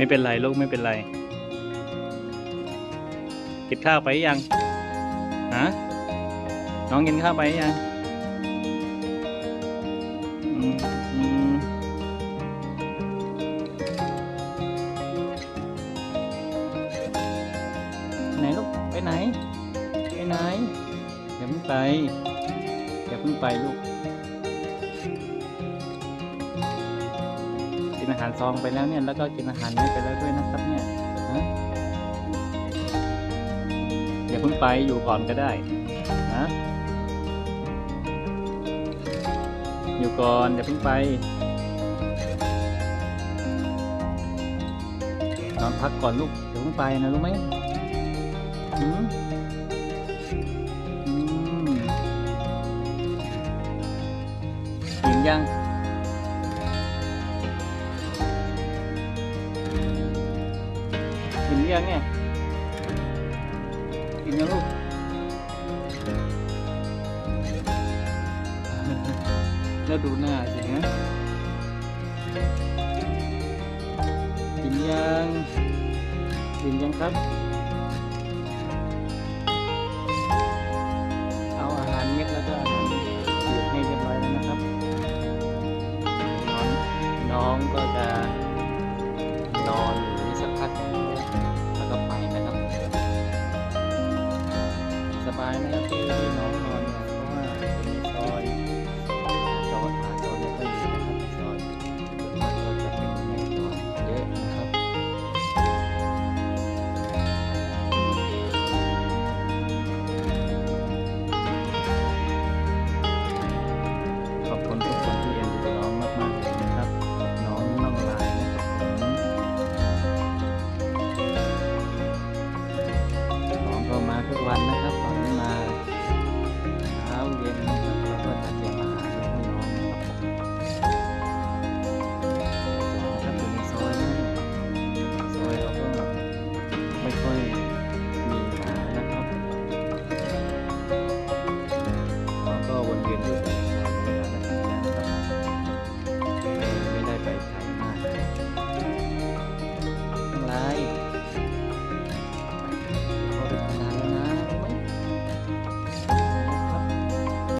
ไม่เป็นไรลูกไม่เป็นไรกินข้าวไปยังฮะน้องกินข้าวไปยังไหนลูกไปไหน ไปไหนอย่าเพิ่งไปอย่าเพิ่งไปลูก หารซองไปแล้วเนี่ยแล้วก็กินอาหารเม็ดไปแล้วด้วยนะครับเนี่ยฮะอย่าเพิ่งไปอยู่ก่อนก็ได้นะอยู่ก่อนอย่าเพิ่งไปนอนพักก่อนลูกอย่าเพิ่งไปนะรู้ไหมอืมอืมกินยัง กินหรือยังเนี่ยายนะครับที่ที่น้องนอนเนี่ยเพราะว่าจะมีซอยจอดหาจอดไม่ค่อยมีนะครับซอยส่วนมากก็จะเป็นในจอดเยอะนะครับขอบคุณทุกคนที่เอ็นดูน้องมากๆเลยนะครับ น้องน้องลายนะครับผมน้องก็มาทุกวันนะครับ